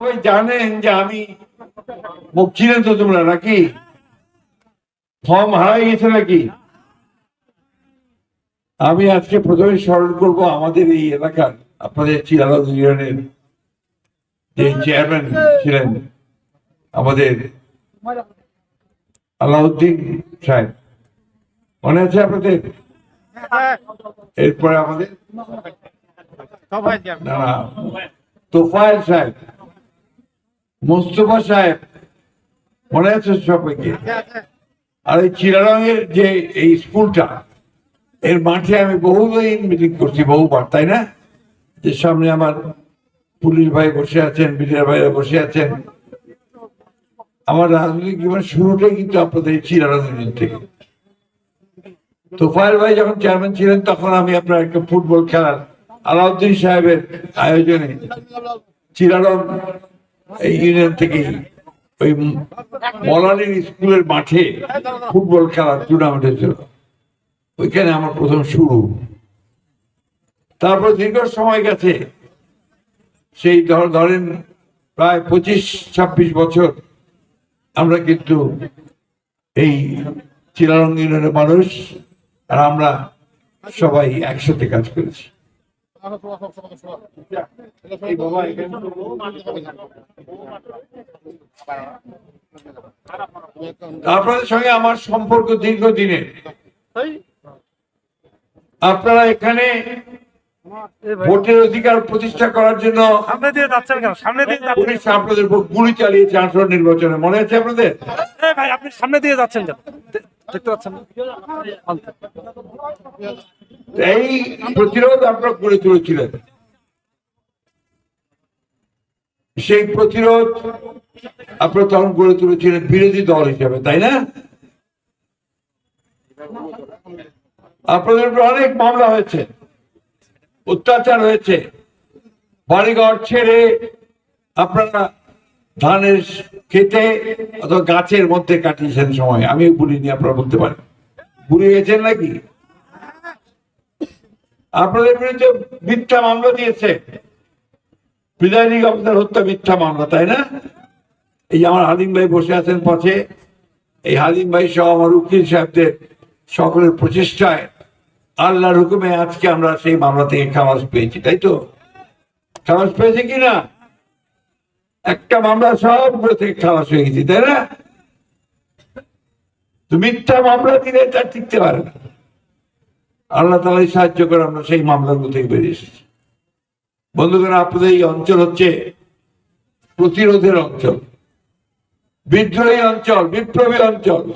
সবাই জানেন যে আমি মুখ তো তোমরা নাকি? ফর্ম হারাই গেছে নাকি? আমি আজকে প্রথমে স্মরণ করব আমাদের এই এলাকার আপনাদের চিরালা ইউনিয়নের যে চেয়ারম্যান ছিলেন আমাদের আলাউদ্দিন সাহেব। মনে আছে আপনাদের? এরপরে আমাদের তোফায়েল সাহেব। মোস্তফা সাহেব, মনে আছে সবাইকে? আর এই চিরারঙের যে এই স্কুলটা, এর মাঠে আমি বহুদিন মিটিং করছি, বহুবার, তাই না? যে সামনে আমার পুলিশ ভাই বসে আছেন, বিডিআর ভাইরা বসে আছেন। আমার রাজনৈতিক জীবন শুরুটাই কিন্তু আপনাদের ইউনিয়ন থেকে। তোফায়েল ভাই যখন চেয়ারম্যান ছিলেন, তখন আমি আপনার একটা ফুটবল খেলার, আলাউদ্দিন সাহেবের আয়োজনে চিরারণ এই ইউনিয়ন ওই মলালির স্কুলের মাঠে ফুটবল খেলার টুর্নামেন্ট হয়েছিল ওইখানে আমার প্রথম শুরু। তারপর দীর্ঘ সময় গেছে। সেই ধর- ধরেন প্রায় পঁচিশ, ছাব্বিশ বছর আমরা কিন্তু এই চিরারং ইউনিয়নের মানুষ আর আমরা সবাই একসাথে কাজ করেছি। আপনাদের সঙ্গে আমার সম্পর্ক দীর্ঘদিনের। আপনারা এখানে ভোটের অধিকার প্রতিষ্ঠা করার জন্য সামনে দিয়ে যাচ্ছেন কেন? সামনে দিয়ে পুলিশ আপনাদের উপর গুলি চালিয়েছে আসর নির্বাচনে। মনে আছে আপনাদের? ভাই আপনি সামনে দিয়ে যাচ্ছেন কেন? দেখতে পাচ্ছেন? এই প্রতিরোধ আপনারা গড়ে তুলেছিলেন। সেই প্রতিরোধ আপনারা তখন গড়ে তুলেছিলেন বিরোধী দল হিসেবে, তাই না? আপনাদের উপর অনেক মামলা হয়েছে, অত্যাচার হয়েছে। বাড়িঘর ছেড়ে আপনারা ধানের খেতে অথবা গাছের মধ্যে কাটিয়েছেন সময় আমি বলিনি আপনারা বলতে পারেন। ভুলে গেছেন নাকি? আপনাদের বিরুদ্ধে মিথ্যা মামলা দিয়েছে। প্রিজাইডিং অফিসার হত্যা, মিথ্যা মামলা, তাই না? এই আমার হালিম ভাই বসে আছেন পথে। এই হালিম ভাই সহ আমার উকিল সাহেবদের সকলের প্রচেষ্টায় আল্লাহর হুকুমে আজকে আমরা সেই মামলা থেকে খালাস পেয়েছি, তাই তো? খালাস পেয়েছি কিনা একটা মামলা সবগুলো থেকে খালাস হয়ে গেছি, তাই না? মিথ্যা মামলা দিলে তার টিকতে পারে না। আল্লাহ তালাই সাহায্য করে আমরা সেই মামলাগুলো থেকে বেরিয়ে এসেছি। বন্ধুগণ, আপনাদের এই অঞ্চল হচ্ছে প্রতিরোধের অঞ্চল। বিদ্রোহী অঞ্চল, বিপ্লবী অঞ্চল।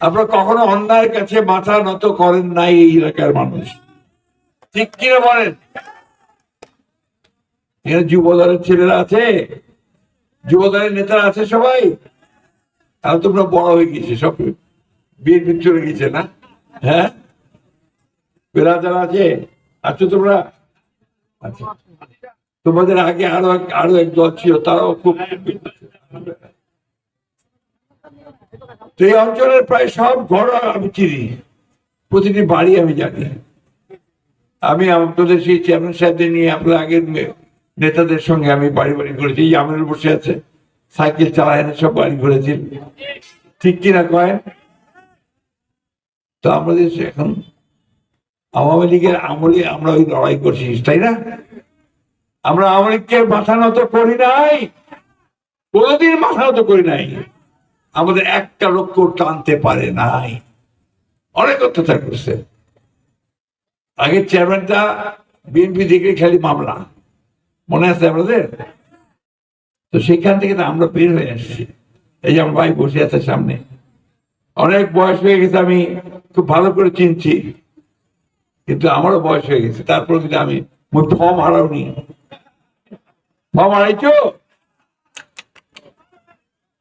আপনারা কখনো অন্যায়ের কাছে মাথা নত করেন নাই এই এলাকার মানুষ। ঠিক কিনা বলেন? এখানে যুবদলের ছেলেরা আছে, যুবদলের নেতারা আছে সবাই। আর তোমরা বড় হয়ে গেছে সব। বিএনপি চলে গেছে না? হ্যাঁ? বেড়াদার আছে? আছো তোমরা আচ্ছা। তোমাদের আগে আরও আরও এক দল ছিল, তারাও খুব এই অঞ্চলের প্রায় সব ঘর আমি চিনি। প্রতিটি বাড়ি আমি জানি। আমি আপনাদের সেই চেয়ারম্যান সাহেবদের নিয়ে আপনার আগের নেতাদের সঙ্গে আমি বাড়ি বাড়ি ঘুরেছি আমিনুল বসে আছে। সাইকেল চালায় না সব বাড়ি ঘুরেছি ঠিক কিনা কয়েন? তো আমাদের এখন আওয়ামী লীগের আমলে আমরা ওই লড়াই করছি তাই না? আমরা আওয়ামী লীগকে মাথা নত করি নাই, কোনোদিন মাথা নত করি নাই। আমাদের একটা লক্ষ্য টানতে পারে নাই। অনেক অত্যাচার করছে। আগের চেয়ারম্যানটা বিএনপি থেকে খালি মামলা। মনে আছে আপনাদের? তো সেখান থেকে আমরা বের হয়ে আসছি। এই যে আমার ভাই বসে আছে সামনে। অনেক বয়স হয়ে গেছে, আমি খুব ভালো করে চিনছি। কিন্তু আমারও বয়স হয়ে গেছে। তারপর কিন্তু আমি ফর্ম হারাওনি ফর্ম হারাইছো?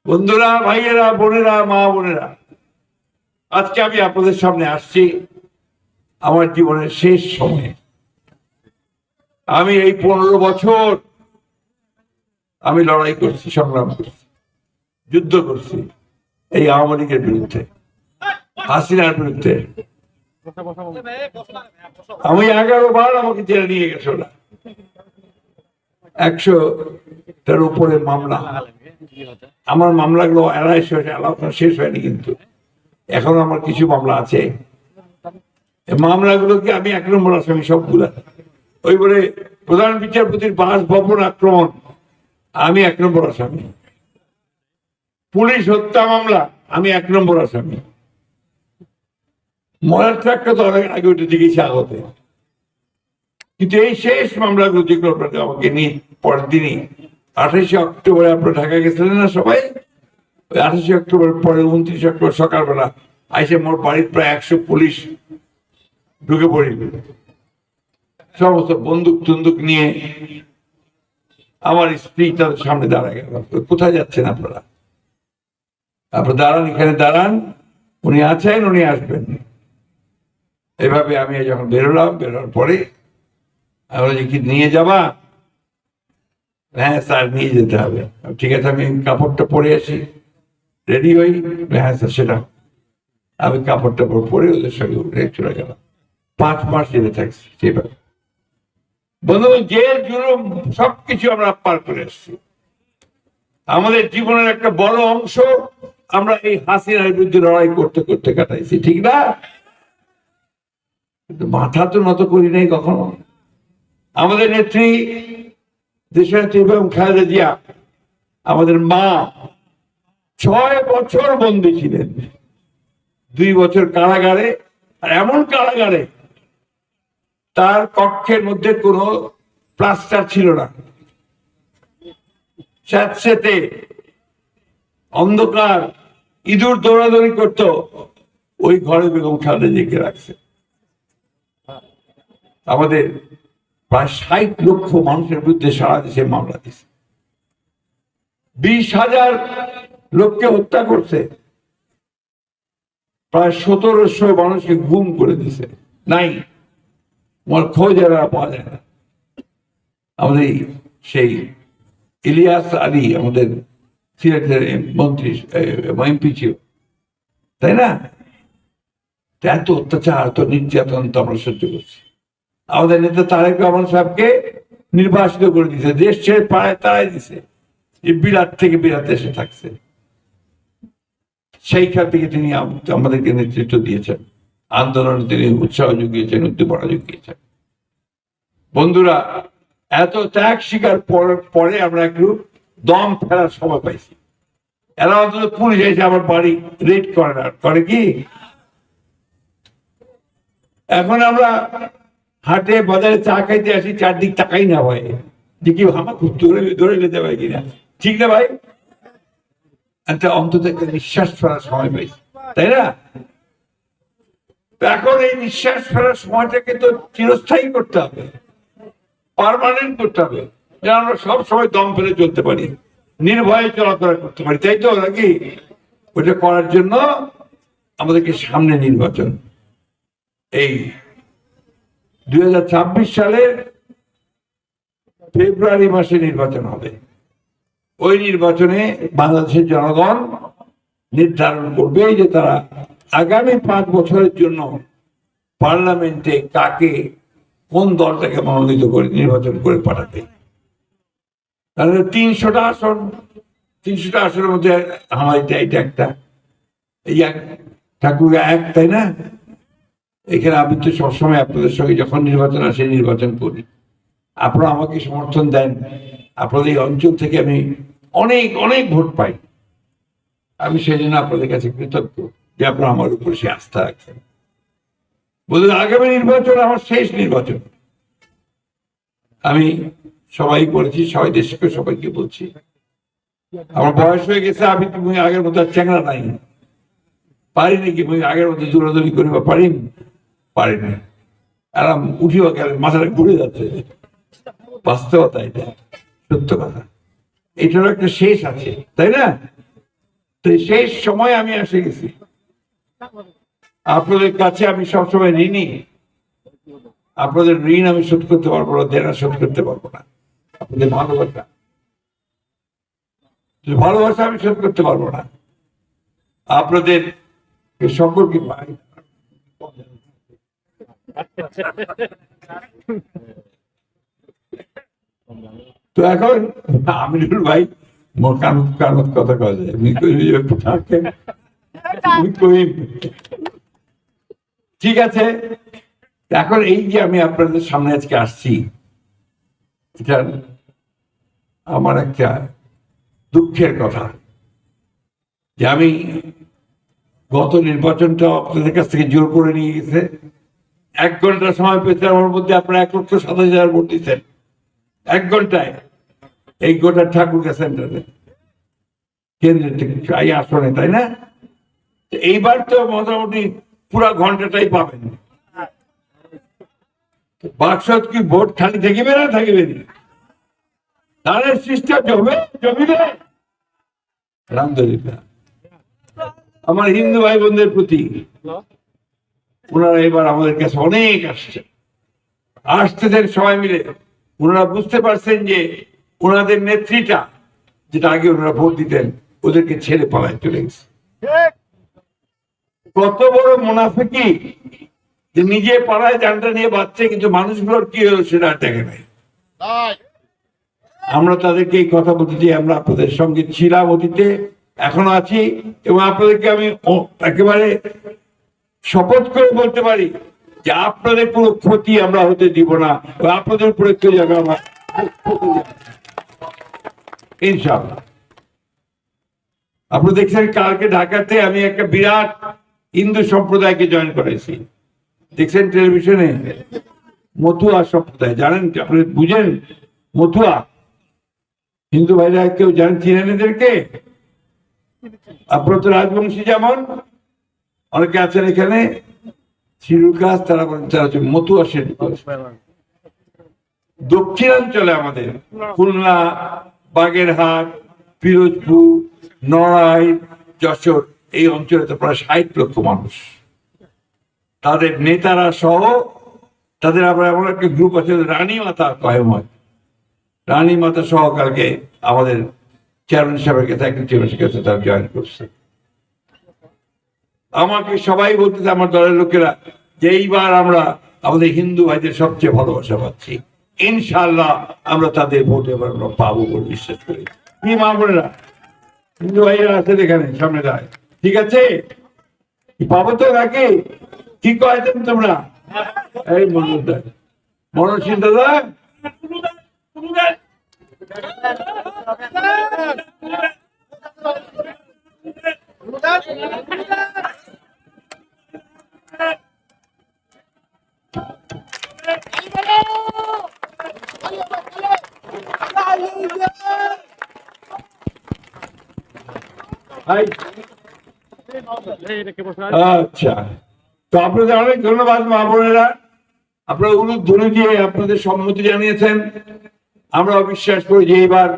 বন্ধুরা, ভাইয়েরা, বোনেরা, মা বোনেরা, আজকে আমি আপনাদের সামনে আসছি আমার জীবনের শেষ সময়ে। আমি এই পনেরো বছর আমি লড়াই করছি, সংগ্রাম করছি, যুদ্ধ করছি এই আওয়ামী লীগের বিরুদ্ধে, হাসিনার বিরুদ্ধে। আমি এগারো বার আমাকে জেলে নিয়ে গেছে ওরা। একশো তার উপরে মামলা। আমার মামলাগুলো আড়াইশো এলাকা শেষ হয়নি কিন্তু। এখন আমার কিছু মামলা আছে। এই মামলাগুলোকে আমি এক নম্বর আসামি সবগুলা? ওই বলে প্রধান বিচারপতির বাসভবন আক্রমণ, আমি এক নম্বর আসামি। পুলিশ হত্যা মামলা, আমি এক নম্বর আসামি। মরার ট্রাকটা তো অনেক আগে উঠে দিয়েছে আগতে। কিন্তু এই শেষ মামলাগুলো যেগুলো আমাকে নিয়ে পরের দিনই, আঠাশে অক্টোবরে আপনারা ঢাকা গেছিলেন না সবাই? ওই আঠাশে অক্টোবর পরে উনত্রিশে অক্টোবর সকালবেলা আইসে মোর বাড়ির প্রায় একশো পুলিশ ঢুকে পড়িল। সমস্ত বন্দুক টন্দুক নিয়ে আমার স্ত্রী তাদের সামনে দাঁড়ায় গেল। কোথায় যাচ্ছেন আপনারা? আপনারা দাঁড়ান, এখানে দাঁড়ান। উনি আছেন, উনি আসবেন। এভাবে আমি যখন বেরোলাম বেরোর পরে আমরা কি, নিয়ে যাবা? হ্যাঁ স্যার, নিয়ে যেতে হবে। ঠিক আছে, আমি কাপড়টা পরে আসি। রেডি হই? হ্যাঁ স্যার, সেটা। আমি কাপড়টা পরে ওদের সঙ্গে উঠে চলে গেলাম। পাঁচ মাস জেলে থাকছি সেভাবে। বন্ধু, জেল, জুলুম, সবকিছু আমরা পার করে এসছি আমাদের জীবনের একটা বড় অংশ আমরা এই হাসিনার বিরুদ্ধে লড়াই করতে করতে কাটাইছি, ঠিক না? কিন্তু মাথা তো নত করি নাই কখনো। আমাদের নেত্রী দেশনেত্রী এবং খালেদা জিয়া, আমাদের মা ছয় বছর বন্দী ছিলেন। দুই বছর কারাগারে, আর এমন কারাগারে তার কক্ষের মধ্যে কোনো প্লাস্টার ছিল না। স্যাঁতস্যাঁতে অন্ধকার, ইঁদুর দৌড়াদৌড়ি করতো, ওই ঘরে বেগম খালেদা জিয়াকে রাখছে। আমাদের প্রায় ষাট লক্ষ মানুষের বিরুদ্ধে সারা দেশে মামলা দিছে বিশ হাজার লোককে হত্যা করছে। প্রায় সতেরোশো মানুষকে গুম করে দিছে নাই আমার খোঁজ এরা পাওয়া যায় না। আমাদের সেই ইলিয়াস আলী, আমাদের সিলেটের মন্ত্রী এমপি ছিল। তাই না? এত অত্যাচার, এত নির্যাতন তো আমরা সহ্য করছি। আমাদের নেতা তারেক রহমান সাহেবকে নির্বাসিত করে দিছে দেশ ছেড়ে পাড়ায় তারাই দিছে বিরাট থেকে বিরাট দেশে থাকছে। সেইখান থেকে তিনি আমাদেরকে নেতৃত্ব দিয়েছেন। আন্দোলনে তিনি উৎসাহ জুগিয়েছেন উদ্দীপনা জুগিয়েছেন বন্ধুরা, এত ত্যাগ পর- পরে আমরা একটু দম ফেরার সময় পাইছি। এরা অন্তত পুলিশ এসে আমার বাড়ি রেড করে না করে কি? এখন আমরা হাটে বাজারে চা খাইতে আসি, চারদিক তাকাই না ভাই। যে কি আমার খুব ধরে ধরে নিতে পারে কিনা। ঠিক না ভাই? একটা অন্তত একটা নিঃশ্বাস ফেরার সময় পাইছি তাই না? এখন এই নিঃশ্বাস ফেরার সময়টাকে তো চিরস্থায়ী করতে হবে। পারমানেন্ট করতে হবে। যেন আমরা সব সময় দম ফেলে চলতে পারি। নির্ভয়ে চলাফেরা করতে পারি। তাই তো, নাকি? ওইটা করার জন্য আমাদেরকে সামনে নির্বাচন। এই দুই সালের ফেব্রুয়ারি মাসে নির্বাচন হবে। ওই নির্বাচনে বাংলাদেশের জনগণ নির্ধারণ করবে যে তারা আগামী পাঁচ বছরের জন্য পার্লামেন্টে কাকে কোন দলটাকে মনোনীত করে নির্বাচন করে পাঠাবে। তাহলে তিনশোটা আসন, তিনশোটা আসনের মধ্যে আমার এটা এটা একটা ঠাকুর এক, তাই না? এখানে আমি তো সবসময় আপনাদের সঙ্গে যখন নির্বাচন আসে, নির্বাচন করি। আপনারা আমাকে সমর্থন দেন। আপনাদের এই অঞ্চল থেকে আমি অনেক অনেক ভোট পাই। আমি সেই জন্য আপনাদের কাছে কৃতজ্ঞ যে আপনারা আমার উপর সে আস্থা রাখছেন। বলুন, আগামী নির্বাচন আমার শেষ নির্বাচন। আমি সবাই বলেছি, সবাই দেশকে, সবাইকে বলছি। আমার বয়স হয়ে গেছে, আমি তুমি আগের মতো আর চ্যাংরা নাই। পারি নাকি আগের মতো দৌড়াদৌড়ি করি বা পারি পারি না আরাম উঠিও মাথাটা ঘুরে যাচ্ছে। বাস্তবতা এটা, সত্য কথা। এটারও একটা শেষ আছে, তাই না? তো শেষ সময় আমি এসে গেছি। আপনাদের কাছে আমি সবসময় ঋণী। আপনাদের ঋণ আমি শোধ করতে পারব না, দেনা শোধ করতে পারব না। আপনাদের ভালোবাসা। ভালোবাসা আমি শোধ করতে পারব না। আপনাদের সম্পর্কে তো এখন ভাই কথা কয় যায় ঠিক আছে এখন এই যে আমি আপনাদের সামনে আজকে আসছি, এটা আমার একটা দুঃখের কথা, যে আমি গত নির্বাচনটা আপনাদের কাছ থেকে জোর করে নিয়ে গেছে। এক ঘণ্টা সময় পেতে আমার মধ্যে আপনারা এক লক্ষ সাতাশ হাজার ভোট দিচ্ছেন। এক ঘন্টায়। এই গোটা ঠাকুরগা সেন্টারে। কেন্দ্রের এই আসনে, তাই না? এইবার তো মোটামুটি পুরো ঘন্টাটাই পাবেন। বাক্সত কি ভোট খালি থাকিবে না থাকিবে ধানের সৃষ্টি জমে, জমিবে। আলহামদুলিল্লাহ আমার হিন্দু ভাই বোনদের প্রতি ওনারা এবার আমাদের কাছে অনেক আসছে। আসতেছেন সবাই মিলে। ওনারা বুঝতে পারছেন যে ওনাদের নেত্রীটা, যেটা আগে ওনারা ভোট দিতেন, ওদেরকে ছেড়ে পালায় চলে গেছে। কত বড় মুনাফিকি যে নিজে পাড়ায় জানটা নিয়ে বাচ্চা কিন্তু মানুষগুলোর কি হলো সেটা আর দেখে নাই। আমরা তাদেরকে এই কথা বলতে চাই, আমরা আপনাদের সঙ্গে ছিলাম অতীতে, এখনও আছি, এবং আপনাদেরকে আমি একেবারে শপথ করে বলতে পারি যে আপনাদের কোনো ক্ষতি আমরা হতে দিব না আপনাদের উপরে কেউ যাবে আমরা ইনশাআল্লাহ। আপনি দেখছেন কালকে ঢাকাতে আমি একটা বিরাট হিন্দু সম্প্রদায়কে জয়েন করেছি। দেখছেন টেলিভিশনে? মতুয়া সম্প্রদায়। জানেন আপনি বুঝেন? মতুয়া হিন্দু ভাইরা কেউ জানেন? চিনেন এদেরকে? আপনার তো রাজবংশী যেমন অনেকে আছেন এখানে শিরুল গাছ, তারা বলেন তারা হচ্ছে মতুয়া শ্রেণি দক্ষিণাঞ্চলে আমাদের, খুলনা, বাগেরহাট, পিরোজপুর নড়াই যশোর, এই অঞ্চলে তো প্রায় ষাট লক্ষ মানুষ। তাদের নেতারা সহ, তাদের আবার এমন একটা গ্রুপ আছে রানী মাতা। কয়েম হয় রানী মাতা সহ কালকে আমাদের চেয়ারম্যান সাহেবের কাছে একজন জয়েন করছে। আমাকে সবাই বলতেছে আমার দলের লোকেরা যে এইবার আমরা আমাদের হিন্দু ভাইদের সবচেয়ে ভালোবাসা পাচ্ছি ইনশাল্লাহ আমরা তাদের ভোট এবার আমরা পাবো বলে বিশ্বাস করি কি মা বোনেরা হিন্দু ভাইরা আছেন এখানে সামনে দাঁড়ায় ঠিক আছে পাবো তো নাকি কি কয়েছেন তোমরা এই মনোজ দাদা হাই আচ্ছা। তো আপনাদের অনেক ধন্যবাদ, মা আপনারা উলুদ ধরে দিয়ে আপনাদের সম্মতি জানিয়েছেন। আমরা বিশ্বাস করি যে এইবার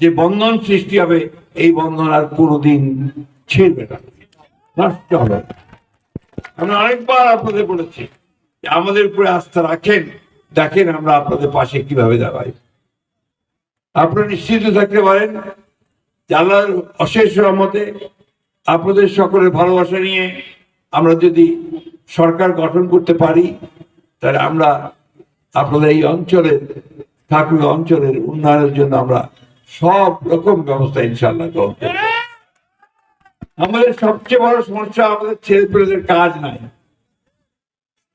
যে বন্ধন সৃষ্টি হবে, এই বন্ধন আর কোনোদিন ছিড়বে না। নষ্ট হবে। আমরা অনেকবার আপনাদের বলেছি আমাদের উপরে আস্থা রাখেন। দেখেন আমরা আপনাদের পাশে কীভাবে দাঁড়াই। আপনারা নিশ্চিত থাকতে পারেন আল্লাহর অশেষ রহমতে আপনাদের সকলের ভালোবাসা নিয়ে আমরা যদি সরকার গঠন করতে পারি, তাহলে আমরা আপনাদের এই অঞ্চলের, ঠাকুর অঞ্চলের উন্নয়নের জন্য আমরা সব রকম ব্যবস্থা ইনশাল্লাহ করব আমাদের সবচেয়ে বড় সমস্যা আমাদের ছেলে পেলেদের কাজ নাই।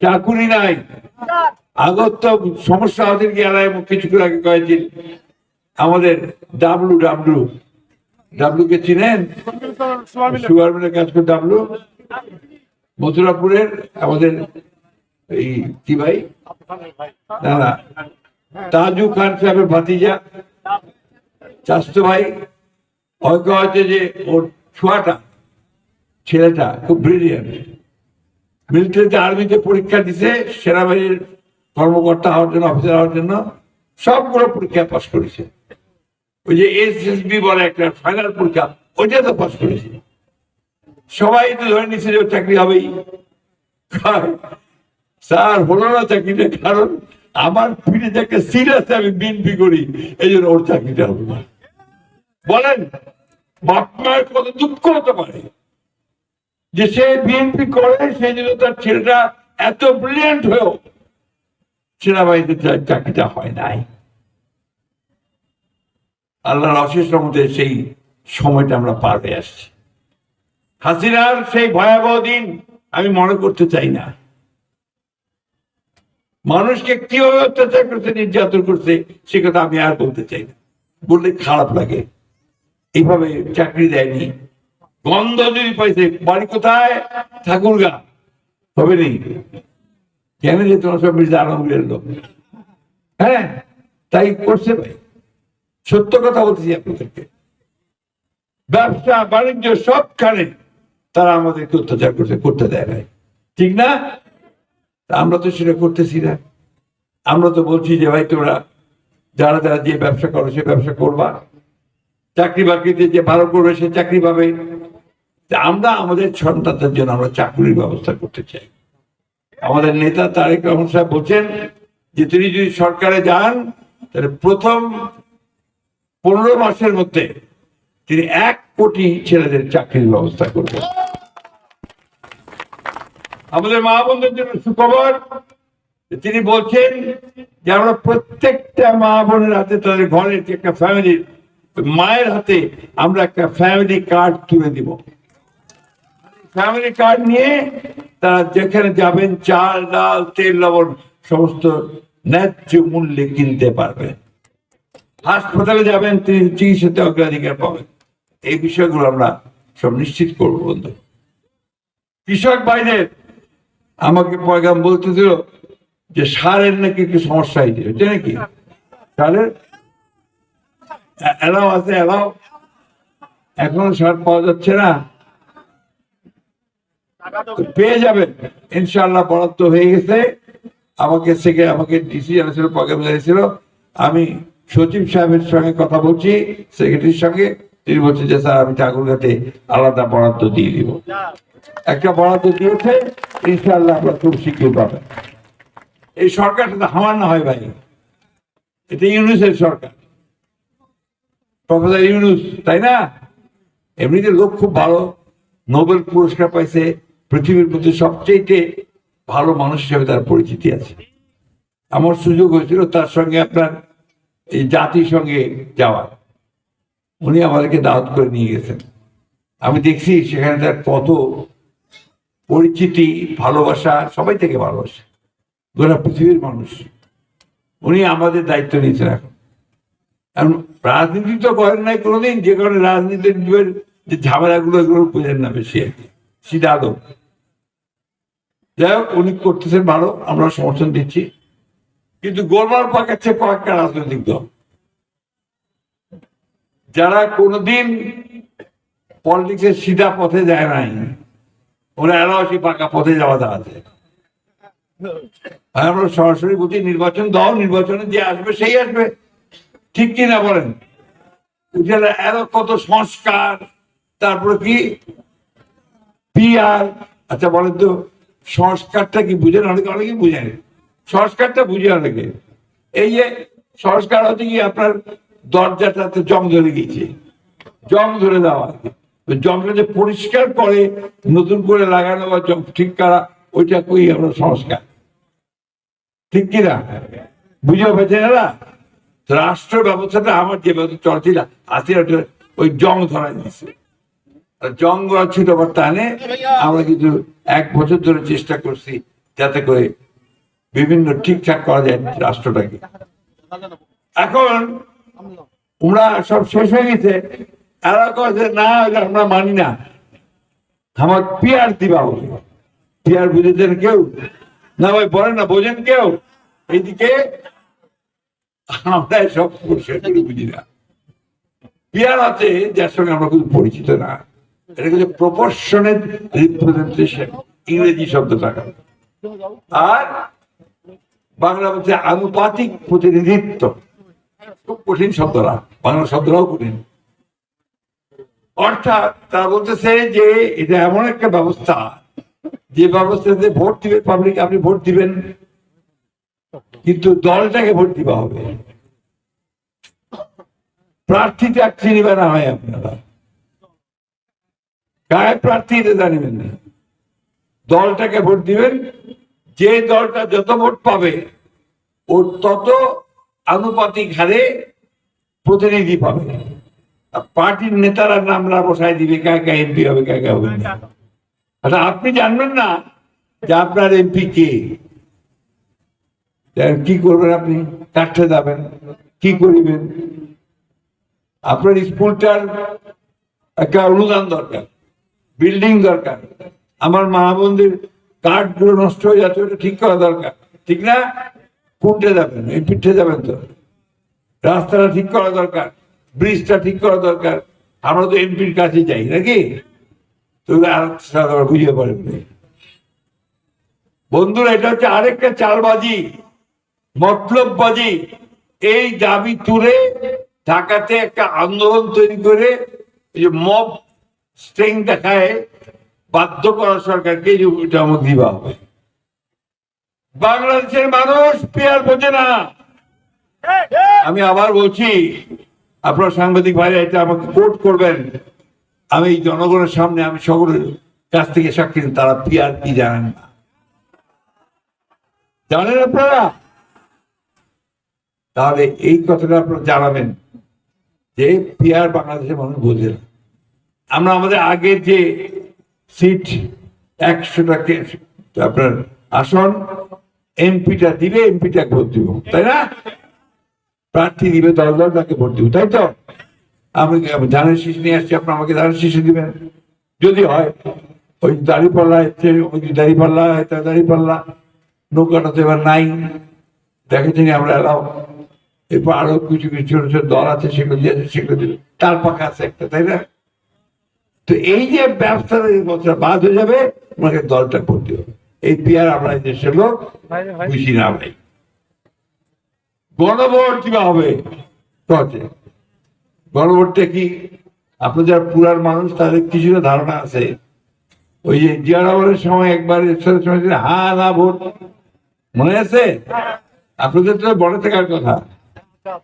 চাকুরি নাই। আগত তো সমস্যা আমাদের গেলায় কিছুক্ষণ আগে কয়েছিল আমাদের ডাব্লু ডাব্লু ডাব্লু কে চিনেন? সুগার মিলের কাজ করে ডাব্লু। মথুরাপুরের আমাদের এই কি ভাই? না। তাজু খান সাহেবের ভাতিজা। চাস্তো ভাই হয়তো হচ্ছে যে ওর ছোয়াটা, ছেলেটা খুব ব্রিলিয়ান্ট মিলিটারিতে আর্মিতে পরীক্ষা দিছে, সেনাবাহিনীর কর্মকর্তা হওয়ার জন্য অফিসার হওয়ার জন্য, সবগুলো পরীক্ষা পাশ করেছে। ওই যে এসএসবি বলে একটা ফাইনাল পরীক্ষা, ওইটা তো পাশ করেছে। সবাই তো ধরে নিচ্ছে যে চাকরি হবেই। স্যার, হলো না চাকরিটা কারণ আমার ফিরে সিট আছে আমি বিনপি করি, এই জন্য ওর চাকরিটা হবে না। বলেন, বাপ মায়ের কত দুঃখ হতে পারে? যে সে বিএনপি করে সেই জন্য তার ছেলেটা এত ব্রিলিয়ান্ট হয়েও সেনাবাহিনীতে চাকরিটা হয় নাই। আল্লাহর অশেষ রহমতে সেই সময়টা আমরা পার হয়ে আসছি। হাসিনার সেই ভয়াবহ দিন আমি মনে করতে চাই না। মানুষকে কীভাবে অত্যাচার করছে, নির্যাতন করছে, সে কথা আমি আর বলতে চাই না। বললে খারাপ লাগে। এইভাবে চাকরি দেয়নি। গন্ধ যদি পাইছে, বাড়ি কোথায়? ঠাকুরগা হবে নেই কেন যে তোমার সব মির্জা আলমগীরের লোক? হ্যাঁ তাই করছে ভাই। সত্য কথা বলতেছি আপনাদেরকে। ব্যবসা, বাণিজ্য সবখানে তারা আমাদেরকে অত্যাচার করছে, করতে দেয় নাই। ঠিক না? তা আমরা তো সেটা করতেছি না। আমরা তো বলছি যে, ভাই, তোমরা যারা যারা যে ব্যবসা করো, সে ব্যবসা করবা। চাকরি বাকরিতে যে ভালো করবে, সে চাকরি পাবে। আমরা আমাদের সন্তানদের জন্য আমরা চাকরির ব্যবস্থা করতে চাই। আমাদের নেতা তারেক রহমান সাহেব বলছেন যে, তিনি যদি সরকারে যান, তাহলে প্রথম পনেরো মাসের মধ্যে তিনি এক কোটি ছেলেদের চাকরির ব্যবস্থা করবেন। আমাদের মা বোনদের জন্য সুখবর। তিনি বলছেন যে আমরা প্রত্যেকটা মা বোনের হাতে তাদের ঘরের যে একটা ফ্যামিলি মায়ের হাতে আমরা একটা ফ্যামিলি কার্ড তুলে দিব। ফ্যামিলি কার্ড নিয়ে তারা যেখানে যাবেন, চাল, ডাল, তেল, লবণ, সমস্ত ন্যায্য মূল্যে কিনতে পারবেন। হাসপাতালে যাবেন, তিনি চিকিৎসাতে অগ্রাধিকার পাবেন। এই বিষয়গুলো আমরা সব নিশ্চিত করব বন্ধু। কৃষক ভাইদের আমাকে পয়গাম বলতেছিল যে সারের নাকি একটু সমস্যা হয়েছে হচ্ছে নাকি? সারের? এলাও আছে, এলাও। এখনও সার পাওয়া যাচ্ছে না। পেয়ে যাবেন। ইনশাল্লাহ বরাদ্দ হয়ে গেছে। আমাকে থেকে আমাকে ডিসি জানিয়েছিল প্রোগ্রাম জানিয়েছিল আমি সচিব সাহেবের সঙ্গে কথা বলছি, সেক্রেটারির সঙ্গে। তিনি বলছেন যে, স্যার, আমি ঠাকুরঘাটে আলাদা বরাদ্দ দিয়ে দিব। একটা বরাদ্দ দিয়েছে, ইনশাআল্লাহ আমরা খুব শীঘ্রই পাবেন এই সরকারটা তো আমার না হয় ভাই। এটা ইউনুসের সরকার। প্রফেসর ইউনুস, তাই না? এমনিতে লোক খুব ভালো, নোবেল পুরস্কার পাইছে, পৃথিবীর মধ্যে সবচেয়ে ভালো মানুষ হিসেবে তার পরিচিতি আছে। আমার সুযোগ হয়েছিল তার সঙ্গে আপনার এই জাতিসংঘে যাওয়ার। উনি আমাদেরকে দাওয়াত করে নিয়ে গেছেন। আমি দেখছি সেখানে তার কত পরিচিতি, ভালোবাসা, সবাই থেকে ভালোবাসে। গোটা পৃথিবীর মানুষ। উনি আমাদের দায়িত্ব নিয়েছেন এখন। এখন রাজনীতি তো করেন নাই কোনোদিন, যে কারণে রাজনীতির যে ঝামেলাগুলো, এগুলো বোঝেন না বেশি আর কি। সিধা আদম যাই হোক, উনি করতেছেন ভালো, আমরা সমর্থন দিচ্ছি। কিন্তু গোলমাল পাকাচ্ছে কয়েকটা রাজনৈতিক দল। যারা কোনোদিন পলিটিক্সের সিধা পথে যায় নাই। ওরা এলাওসি পাকা পথে যাওয়া আর আমরা সরাসরি নির্বাচন দাও নির্বাচনে যে আসবে, সেই আসবে। ঠিক বলেন? এত কত সংস্কার, তারপরে কি? পিআর আচ্ছা বলেন তো, সংস্কারটা কি বুঝেন অনেকে? অনেকে বুঝেন। সংস্কারটা বুঝে অনেকে। এই যে সংস্কার হচ্ছে কি আপনার দরজাটাতে জং ধরে গিয়েছে। জং ধরে দেওয়া জংটা যে পরিষ্কার করে, নতুন করে লাগানো বা ঠিক করা, ওইটা কই আমরা সংস্কার? ঠিক কিনা? বুঝে পেয়েছে না রাষ্ট্র ব্যবস্থাটা আমার যে ব্যবস্থা চলছিল, আজকে ওই জং ধরা দিচ্ছে জং ছিল টানে, আমরা কিন্তু এক বছর ধরে চেষ্টা করছি যাতে করে বিভিন্ন ঠিকঠাক করা যায় রাষ্ট্রটাকে। এখন ওরা সব শেষ হয়ে গেছে। এরা কয়েছে না আমরা মানি না। আমার পিয়ার দিবা পিয়ার বুঝেছেন কেউ? না ভাই, বলেন না, বোঝেন কেউ? এইদিকে আমরা সব বুঝি না। পিয়ার আছে, যার সঙ্গে আমরা খুব পরিচিত না। এটা হচ্ছে প্রপোর্শনের রিপ্রেজেন্টেশন ইংরেজি শব্দ টাকা আর বাংলা হচ্ছে আনুপাতিক প্রতিনিধিত্ব। খুব কঠিন শব্দরা বাংলা শব্দরাও কঠিন। অর্থাৎ তারা বলতেছে যে এটা এমন একটা ব্যবস্থা, যে ব্যবস্থাতে ভোট দিবে পাবলিক আপনি ভোট দিবেন, কিন্তু দলটাকে ভোট দিবা হবে। প্রার্থীটা চিনিবে না হয় আপনারা। কায় প্রার্থী এটা জানিবেন না। দলটাকে ভোট দিবেন, যে দলটা যত ভোট পাবে, ওর তত আনুপাতিক হারে প্রতিনিধি পাবে। পার্টির নেতারা নামরা বসায় দিবে কাকা এমপি হবে কাকা হবে? আচ্ছা আপনি জানবেন না যে আপনার এমপি কে? কি করবেন আপনি? কাটতে যাবেন, কি করিবেন? আপনার স্কুলটার একটা অনুদান দরকার, বিল্ডিং দরকার। আমার মা বোনদের কার্ডগুলো নষ্ট হয়ে যাচ্ছে, ওটা ঠিক করা দরকার। ঠিক না? কোনটা যাবেন এই পিঠে যাবেন তো। রাস্তাটা ঠিক করা দরকার। ব্রিজটা ঠিক করা দরকার। আমরা তো এমপির কাছে যাই নাকি? তো আর সারা বুঝে পারেন বন্ধুরা এটা হচ্ছে আরেকটা চালবাজি মতলববাজি। এই দাবি তুলে ঢাকাতে একটা আন্দোলন তৈরি করে যে মব স্ট্রেং দেখায় বাধ্য করা সরকারকে যে এটা আমাকে দিবা হবে। বাংলাদেশের মানুষ পেয়ার বোঝে না। আমি আবার বলছি আপনার সাংবাদিক ভাইরা, এটা আমাকে কোর্ট করবেন। আমি এই জনগণের সামনে, আমি সকলের কাছ থেকে সাক্ষী তারা পিয়ার কি জানেন না। জানেন আপনারা? তাহলে এই কথাটা আপনারা জানাবেন যে পিয়ার বাংলাদেশের মানুষ বোঝে না। আমরা আমাদের আগের যে সিট একশোটাকে আপনার আসন এমপিটা দিবে এমপিটা ভোট দিব, তাই না? প্রার্থী দিবে দল দল তাকে ভোট দিব তাই তো? আমি ধানের শীষ নিয়ে আসছি আপনি আমাকে ধানের শীষে দিবেন? যদি হয় ওই দাড়ি পাল্লা হচ্ছে ওই দাড়ি পাল্লা হয়তো দাড়ি পাল্লা নৌকাটা তো এবার নাই। দেখেছেন আমরা এলাও? এরপর আরও কিছু কিছু ছোট ছোট দল আছে সেগুলো দিয়েছে সেগুলো দিবে। তার পাখা আছে একটা তাই না? তো এই যে ব্যবসাটা এই বছর বাদ হয়ে যাবে ওনাকে দলটা করতে হবে এই পিয়ার আমরা এই দেশের লোক বুঝি না ভাই গণভোট কিবা হবে? গণভোটটা কি? আপনার যারা পুরার মানুষ, তাদের কিছুটা ধারণা আছে। ওই যে জিয়ারবরের সময় একবার সময় হা, না, ভোট। মনে আছে? আপনাদের তো বড় থাকার কথা।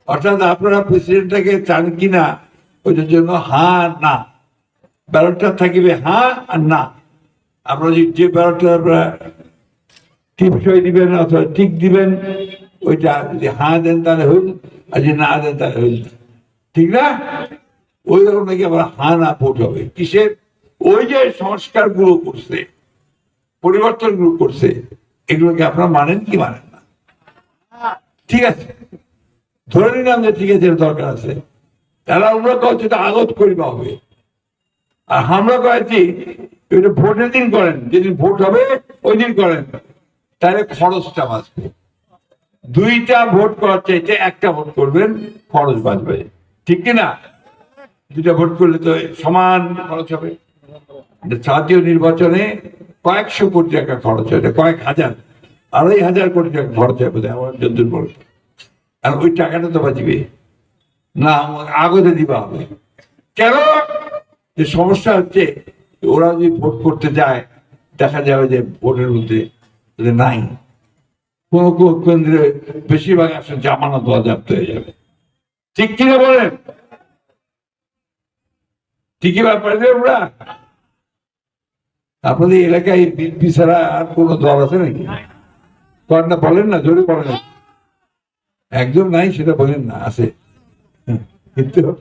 অর্থাৎ আপনারা প্রেসিডেন্টটাকে চান কিনা, ওইটার জন্য হা, না। ব্যালটটা থাকিবে হা আর না। আপনারা যে- ব্যালটটা আপনারা টিপসই দিবেন অথবা ঠিক দিবেন ওইটা যদি হা দেন তাহলে হইল, আর যদি না দেন তাহলে হইল ঠিক না? ওই রকম নাকি আবার হা না ভোট হবে। কিসের? ওই যে সংস্কারগুলো করছে পরিবর্তনগুলো করছে, এগুলোকে আপনারা মানেন কি মানেন না? ঠিক আছে? ধরে নিলাম যে ঠিক আছে দরকার আছে। তারা আমরা কয়েছে এটা আগত করিবা হবে। আর আমরা কয়েছি ভোটের দিন করেন, যেদিন ভোট হবে, ওই দিন করেন। তাহলে খরচটা বাঁচবে। দুইটা ভোট করার চাইতে একটা ভোট করবেন খরচ বাঁচবে ঠিক কিনা? দুইটা ভোট করলে তো সমান খরচ হবে। জাতীয় নির্বাচনে কয়েকশো কোটি টাকা খরচ হয় কয়েক হাজার, আড়াই হাজার কোটি টাকা খরচ হয় বোধহয় আমার যদ্দূর পরে আর ওই টাকাটা তো বাঁচবে। না, আগতে দিবা হবে। কেন? যে সমস্যা হচ্ছে, ওরা যদি ভোট করতে যায়, দেখা যাবে যে ভোটের মধ্যে নাই। কোন কোন কেন্দ্রে বেশিরভাগ আসলে জামানত বাজেয়াপ্ত হয়ে যাবে। ঠিক কিনা বলেন? ঠিকই ব্যাপার ওরা আপনাদের এলাকায় বিএনপি ছাড়া আর কোন দল আছে নাকি? কয়েকটা বলেন না, জোরে বলেন। একজন নাই, সেটা বলেন না, আছে। কিন্তু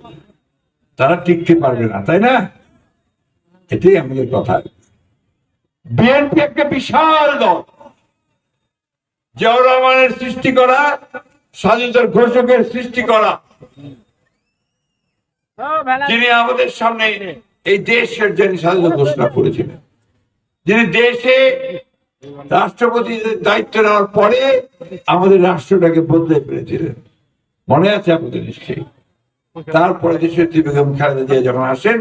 তারা টিকতে পারবে না, তাই না? এটাই আমাদের কথা। বিএনপি একটা বিশাল দল। জিয়াউর রহমানের সৃষ্টি করা, স্বাধীনতার ঘোষকের সৃষ্টি করা। যিনি আমাদের সামনে এই দেশের যিনি স্বাধীনতা ঘোষণা করেছিলেন, যিনি দেশে রাষ্ট্রপতির দায়িত্ব নেওয়ার পরে আমাদের রাষ্ট্রটাকে বদলে ফেলেছিলেন। মনে আছে আপনাদের নিশ্চয়ই? তারপরে দেশের বেগম খালেদা জিয়া যখন আসেন,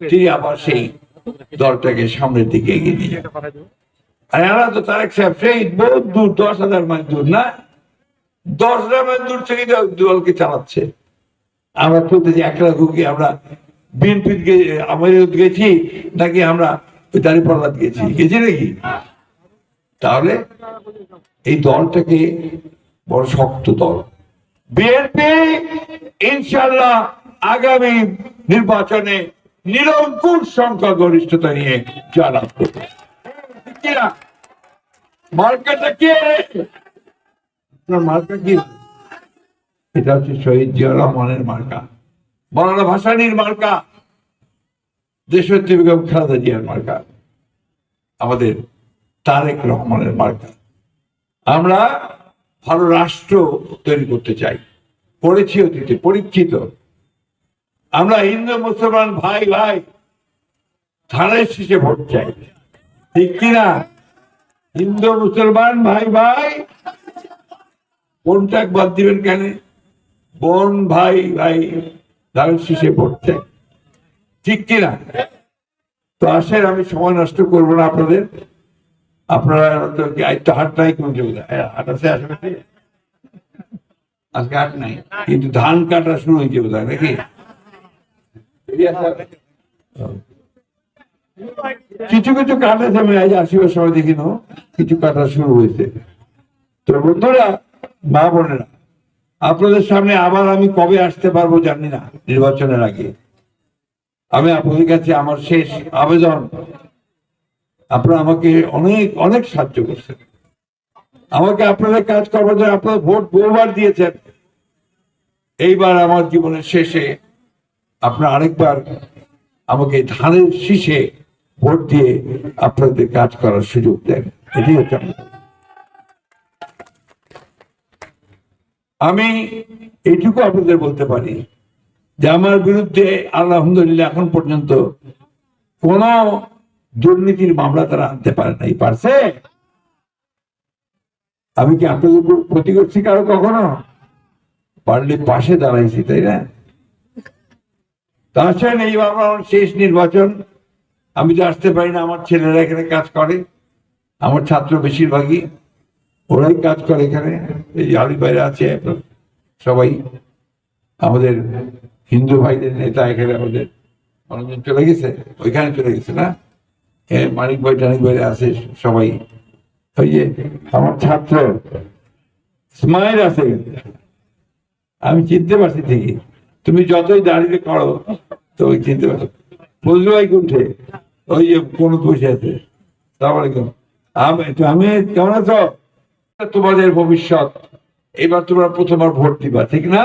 তিনি আবার সেই দলটাকে সামনের দিকে এগিয়ে নিয়ে যান। এরা তো সাহেব সেই বহু দূর, দশ হাজার মাইল দূর, না? দশ হাজার মাইল দূর থেকে দলকে চালাচ্ছে। আমরা বলতেছি একলা ঘুকি আমরা বিএনপি আমাদের গেছি, নাকি আমরা ওই দাঁড়িপাল্লাত গেছি? গেছি নাকি? তাহলে এই দলটাকে বড় শক্ত দল। বিএনপি ইনশাল্লাহ আগামী নির্বাচনে নিরঙ্কুশ সংখ্যা গরিষ্ঠতা নিয়ে জয়লাভ করবে। কে? আপনার মার্কা কি? এটা হচ্ছে শহীদ জিয়া রহমানের মার্কা। মার্কা। দেশত্রী বেগম খালেদা জিয়ার মার্কা। আমাদের তারেক রহমানের মার্কা। আমরা ভালো রাষ্ট্র তৈরি করতে চাই। পড়েছি অতীতে, পরীক্ষিত। আমরা হিন্দু, মুসলমান, ভাই ভাই ধানের শীষে ভোট চাই। ঠিক কিনা? হিন্দু, মুসলমান, ভাই ভাই কোনটা বাদ দিবেন কেন? বোন, ভাই ভাই ধানের শীষে চাই ঠিক কিনা? তো আসেন, আমি সময় নষ্ট করব না আপনাদের। আপনারা তো হাট নাই কোন হাট আছে আশেপাশে? আজকে হাট নাই। কিন্তু ধান কাটা শুরু হয়েছে বোধ হয় নাকি? কিছু কিছু কাটা আমি আজ আসিবার সময় দেখি না, কিছু কাটা শুরু হয়েছে। তো বন্ধুরা, মা বোনেরা, আপনাদের সামনে আবার আমি কবে আসতে পারব জানি না, নির্বাচনের আগে। আমি আপনাদের কাছে আমার শেষ আবেদন। আপনারা আমাকে অনেক অনেক সাহায্য করছেন। আমাকে আপনাদের কাজ করবার জন্য আপনারা ভোট বহুবার দিয়েছেন। এইবার আমার জীবনের শেষে আপনারা আরেকবার আমাকে ধানের শীষে ভোট দিয়ে আপনাদের কাজ করার সুযোগ দেন। এটাই হচ্ছে আমি এইটুকু আপনাদের বলতে পারি যে আমার বিরুদ্ধে আলহামদুলিল্লাহ এখন পর্যন্ত কোন দুর্নীতির মামলা তারা আনতে পারে নাই। পারছে? আমি কি আপনাদের ক্ষতি করছি কারও কখনো? পারলে পাশে দাঁড়াইছি, তাই না? তাছাড়া এই আমার শেষ নির্বাচন। আমি তো আসতে পারি না, আমার ছেলেরা এখানে কাজ করে, আমার ছাত্র বেশিরভাগই, ওরাই কাজ করে এখানে, এই আলি বাইরে আছে, সবাই, আমাদের হিন্দু ভাইদের নেতা এখানে আমাদের, অনেকজন চলে গেছে, ওইখানে চলে গেছে না? মানিক ভাই, টানিক ভাই আছে সবাই, ওই যে আমার ছাত্র স্মাইল আছে, আমি চিনতে পারছি ঠিকই, তুমি যতই দাঁড়িয়ে করো, তো চিনতে পারছ। ফজলু ভাই কুণ্ঠে ওই যে কোন বসে আছে। আমি কেমন আছো? তোমাদের ভবিষ্যৎ। এবার তোমরা প্রথমবার ভোট দিবা, ঠিক না?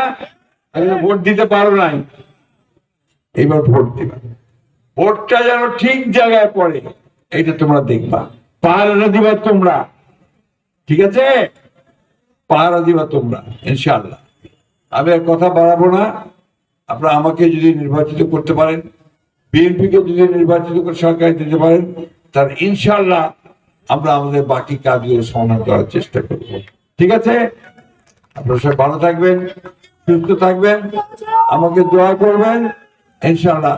ভোট দিতে পারো নাই। এবার ভোট দিবা। ভোটটা যেন ঠিক জায়গায় পড়ে, এটা তোমরা দেখবা। পাহারা দিবা তোমরা। ঠিক আছে? পাহারা দিবা তোমরা, ইনশাআল্লাহ। আমি আর কথা বাড়াবো না। আপনারা আমাকে যদি নির্বাচিত করতে পারেন বিএনপিকে যদি নির্বাচিত করে সরকার দিতে পারেন, তার ইনশাল্লাহ আমরা আমাদের বাকি কাজগুলো সমাধান করার চেষ্টা করব। ঠিক আছে? আপনারা সব ভালো থাকবেন, সুস্থ থাকবেন, আমাকে দোয়া করবেন, ইনশাআল্লাহ।